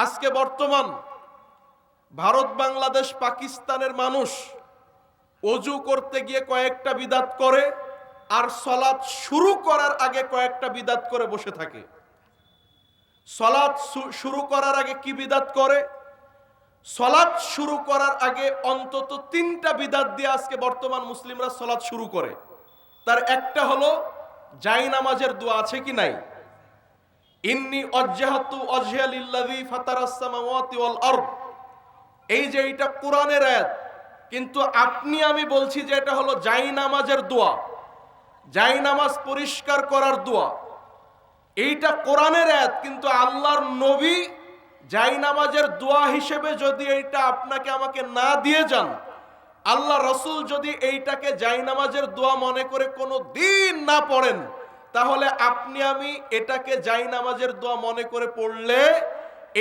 আজকে বর্তমান ভারত, বাংলাদেশ, পাকিস্তানের মানুষ অজু করতে গিয়ে কয়েকটা বিদাত করে আর সলাৎ শুরু করার আগে কয়েকটা বিদাত করে বসে থাকে। সলাৎ শু- শুরু করার আগে কি বিদাত করে? সলাৎ শুরু করার আগে অন্তত তিনটা বিদাত দিয়ে আজকে বর্তমান মুসলিমরা সলাৎ শুরু করে। তার একটা হলো জাই নামাজের দোয়া আছে কি নাই? ইন্নি অজ্জাহাতু অজহালিল্লাযী ফাতারাস সামাওয়াতি ওয়াল আরদ। এই যে এটা কোরআনের আয়াত, কিন্তু আপনি আমি বলছি যে এটা হলো জাই নামাজের দোয়া জাই নামাজ পরিষ্কার করার দোয়া। এইটা কোরআনের আয়াত, কিন্তু আল্লাহর নবী জাই নামাজের দোয়া হিসেবে যদি এইটা আপনাকে আমাকে না দিয়ে যান, আল্লাহ রসুল যদি এইটাকে জাই নামাজের দোয়া মনে করে কোনো দিন না পড়েন তাহলে আপনি আমি এটাকে জাই নামাজের দোয়া মনে করে পড়লে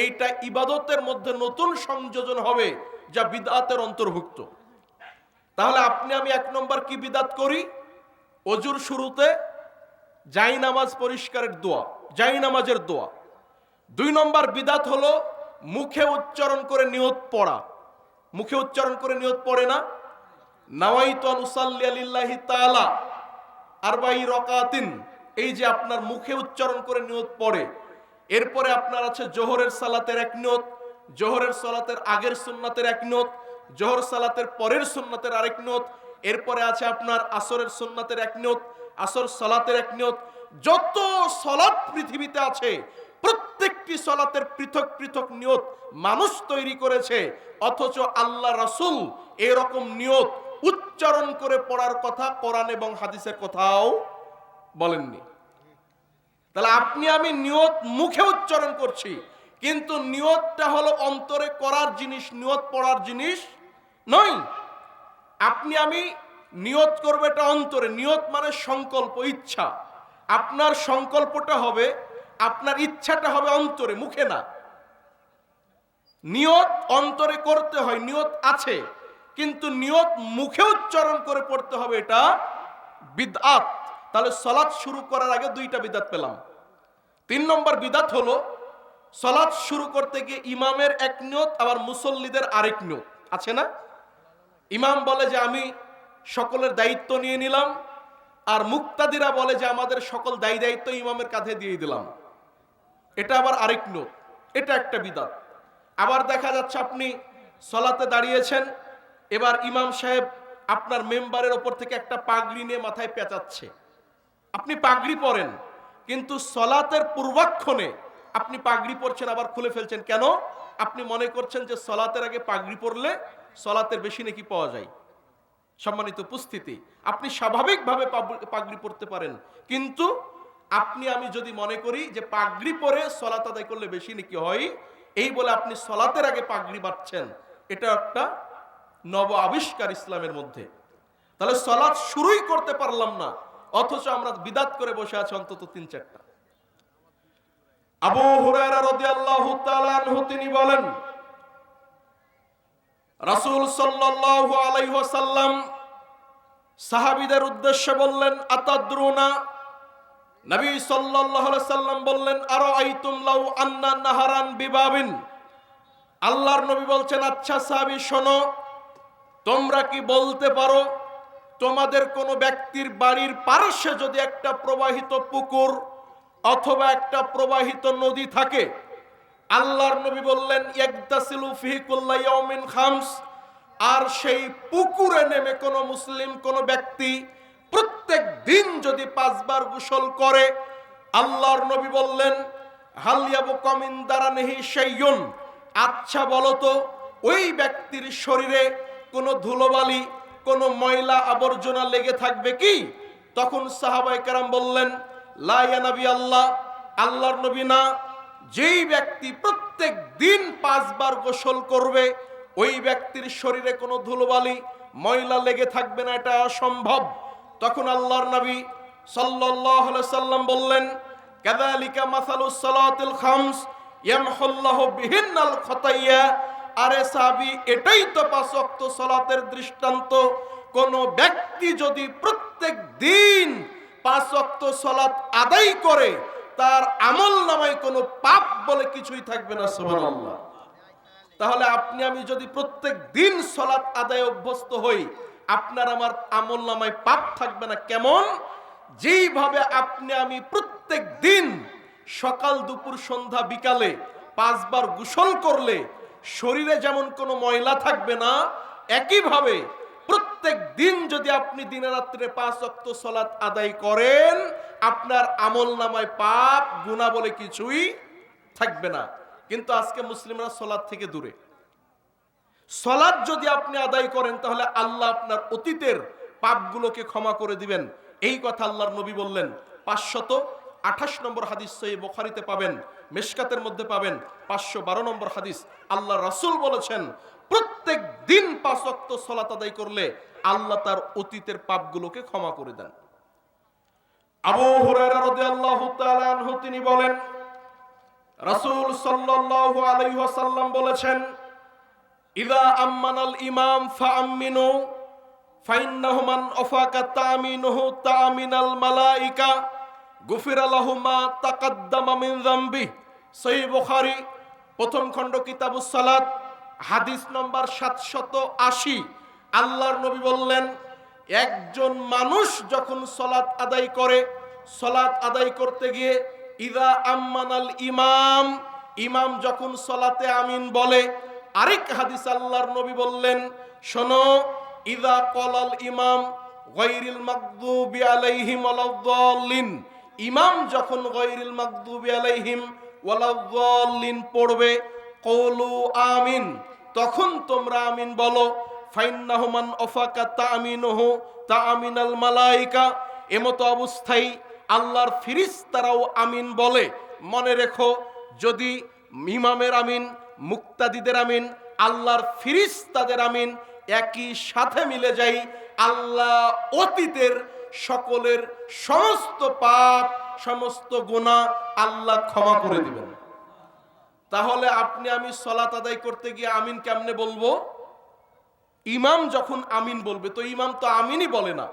এইটা ইবাদতের মধ্যে নতুন সংযোজন হবে যা বিদাতের অন্তর্ভুক্ত। তাহলে আপনি আমি এক নম্বর কি বিদাত করি? অজুর শুরুতে জাই নামাজ পরিষ্কারের দোয়া জাই নামাজের দোয়া। দুই নম্বর বিদাত হলো মুখে উচ্চারণ করে নিয়ত পড়া। মুখে উচ্চারণ করে নিয়ত পড়ে না? নাওয়াইতু আন উসাল্লি আলিল্লাহি তাআলা আরবাই রকাতিন। এই যে আপনার মুখে উচ্চারণ করে নিয়ত পড়ে, এরপরে আপনার আছে জোহরের সালাতের এক নিয়ত, জোহরের সালাতের আগের সুন্নাতের এক নিয়ত, জোহর সালাতের পরের সুন্নাতের আরেক নিয়ত, এরপরে আছে আপনার আসরের সুন্নাতের এক নিয়ত, আসর সালাতের এক নিয়ত। যত সলাৎ পৃথিবীতে আছে, প্রত্যেকটি সলাতের পৃথক পৃথক নিয়ত মানুষ তৈরি করেছে, অথচ আল্লাহ রাসূল এরকম নিয়ত উচ্চারণ করে পড়ার কথা কোরআন এবং হাদিসের কথাও বলেননি। তাহলে আপনি আমি নিয়ত মুখে উচ্চারণ করছি, কিন্তু নিয়তটা হলো অন্তরে করার জিনিস, নিয়ত পড়ার জিনিস নয়। আপনি আমি নিয়ত করবে এটা অন্তরে, নিয়ত মানে সংকল্প, ইচ্ছা। আপনার সংকল্পটা হবে, আপনার ইচ্ছাটা হবে অন্তরে, মুখে না। নিয়ত অন্তরে করতে হয়, নিয়ত আছে, কিন্তু নিয়ত মুখে উচ্চারণ করে পড়তে হবে এটা বিদআত। তাহলে সলাৎ শুরু করার আগে দুইটা বিদাত পেলাম। তিন নম্বর বিদাত হলো সলাৎ শুরু করতে গিয়ে ইমামের এক নিয়ত, আবার মুসল্লিদের আরেক নিয়ত। আছে না? ইমাম বলে যে, আমি সকলের দায়িত্ব নিয়ে নিলাম। আর মুক্তাদিরা বলে যে, আমাদের সকল দায়ী দায়িত্ব ইমামের কাঁধে দিয়ে দিলাম। এটা আবার আরেক নোট এটা একটা বিদাত। আবার দেখা যাচ্ছে, আপনি সলাতে দাঁড়িয়েছেন, এবার ইমাম সাহেব আপনার মেম্বারের ওপর থেকে একটা পাগড়ি নিয়ে মাথায় পেঁচাচ্ছে। আপনি পাগড়ি পরেন। কিন্তু সলাতের পূর্বাক্ষণে আপনি পাগড়ি পরছেন, আবার খুলে ফেলছেন। কেন? আপনি মনে করছেন যে সলাতের আগে পাগড়ি পরলে সলাতের বেশি নাকি পাওয়া যায়? সম্মানিত উপস্থিতি, আপনি স্বাভাবিকভাবে পাগড়ি পরতে পারেন। কিন্তু আপনি, আমি যদি মনে করি যে পাগড়ি পরে সলাত আদায় করলে বেশি নাকি হয়, এই বলে আপনি সলাতের আগে পাগড়ি বাঁধছেন, এটা একটা নব আবিষ্কার ইসলামের মধ্যে। তাহলে সলাৎ শুরুই করতে পারলাম না। অথচ আমরা বিদাত করে বসে আছি অন্তত তিন, চারটা। আবু হুরায়রা রাদিয়াল্লাহু তাআলা আনহু, তিনি বলেন, রাসূল সাল্লাল্লাহু আলাইহি ওয়াসাল্লাম সাহাবীদের উদ্দেশ্যে বললেন, আতাদরুনা? নবী সাল্লাল্লাহু আলাইহি সাল্লাম বললেন আরও আইতুম লাউ আন্না নাহারান বিবাবিন? আল্লাহর নবী বলছেন আচ্ছা সাহাবী, শোনো, তোমরা কি বলতে পারো তোমাদের কোনো ব্যক্তির বাড়ির পার্শ্বে যদি একটা প্রবাহিত পুকুর অথবা একটা প্রবাহিত নদী থাকে, আল্লাহর নবী বললেন খামস আর সেই পুকুরে নেমে কোনো মুসলিম, কোনো ব্যক্তি প্রত্যেক দিন যদি পাঁচবার গোসল করে, আল্লাহর নবী বললেন হালিয়াবু কমিন দ্বারা নেহি সেইয়ুন আচ্ছা বলো তো, ওই ব্যক্তির শরীরে কোনো ধুলোবালি কোনো ময়লা আবর্জনা লেগে থাকবে কি? তখন সাহাবাই কারাম বললেন লাইয়া নবী আল্লাহ, আল্লাহর নবী না। যেই ব্যক্তি প্রত্যেক দিন পাঁচবার গোসল করবে, ওই ব্যক্তির শরীরে কোনো ধুলোবালি, ময়লা লেগে থাকবে না, এটা অসম্ভব। তখন আল্লাহর নবী আলাইহি সাল্লাম বললেন, কাযালিকা মাসালুস সালাতিল খামস ইয়ামহুল্লাহু বিহিন্নাল খতাইয়া আরে সাহাবী, এটাই তো পাঁচ ওয়াক্ত সালাতের দৃষ্টান্ত। কোন ব্যক্তি যদি প্রত্যেক দিন পাঁচ ওয়াক্ত সালাত আদায় করে, তার আমল নামায় কোনো পাপ বলে কিছুই থাকবে না তাহলে আপনি, আমি যদি প্রত্যেক দিন সলাৎ আদায় অভ্যস্ত হই, আপনার আমার আমল নামায় পাপ থাকবে না কেমন? যেইভাবে আপনি, আমি প্রত্যেক দিন সকাল, দুপুর, সন্ধ্যা, বিকালে পাঁচবার গোসল করলে শরীরে যেমন কোনো ময়লা থাকবে না, একইভাবে প্রত্যেক দিন যদি আপনি দিনে রাত্রে পাঁচ অক্ত সলাৎ আদায় করেন, আপনার আমল নামায় পাপ গুণা বলে কিছুই থাকবে না। কিন্তু আজকে মুসলিমরা সলাদ থেকে দূরে। সলাদ যদি আপনি আদায় করেন, তাহলে আল্লাহ আপনার অতীতের পাপগুলোকে ক্ষমা করে দিবেন। এই কথা আল্লাহর নবী বললেন, পাঁচশত আঠাশ নম্বর হাদিস সহি বোখারিতে পাবেন, মেশকাতের মধ্যে পাবেন, পাঁচশো বারো নম্বর হাদিস। আল্লাহ রাসূল বলেছেন, প্রত্যেক দিন পাঁচ অক্ত সলাত আদায় করলে আল্লাহ তার অতীতের পাপগুলোকে ক্ষমা করে দেন। আবু হুরায়রা তিনি বলেন, রাসূল সাল্লাল্লাহু আলাইহি ওয়াসাল্লাম বলেছেন, ইদা আম্মানাল ইমাম ফাআমিনু ফাইন্নাহু মান আফাকা তামিনুহু তামিনাল মালাইকা। গুফিরা লাহু মা তাকাদ্দামা মিন যামবি। সহিহ বুখারী, প্রথম খণ্ড কিতাবুস সালাত হাদিস নম্বর 780 আল্লাহর নবী বললেন, একজন মানুষ যখন সলাৎ আদায় করে, সলাৎ আদায় করতে গিয়ে ইদা আম্মানাল ইমাম ইমাম যখন সলাতে আমিন বলে, আরেক হাদিস আল্লাহর নবী বললেন, শোনো, ইদা কলাল ইমাম গৈরিল মাকদুবি আলাইহিম ওয়ালাদ্দাল্লিন ইমাম যখন গৈরিল মাকদুবি আলাইহিম ওয়ালাদ্দাল্লিন পড়বে, কওলু আমিন। তখন তোমরা আমিন বলো, ফাইন্নাহু মান আফাকা তামিনুহু তামিনাল মালাইকা। এমতো অবস্থায় আল্লাহর ফিরিস্তারাও আমিন বলে। মনে রেখো, যদি ইমামের আমিন, মুক্তাদিদের আমিন, আল্লাহর ফিরিস্তাদের আমিন একই সাথে মিলে যাই আল্লাহ অতীতের সকলের সমস্ত পাপ, সমস্ত গোনা আল্লাহ ক্ষমা করে দিবেন। তাহলে আপনি আমি সলাত আদায় করতে গিয়ে আমিন কেমনে বলব? ইমাম যখন আমিন বলবে, তো ইমাম তো আমিনই বলে না।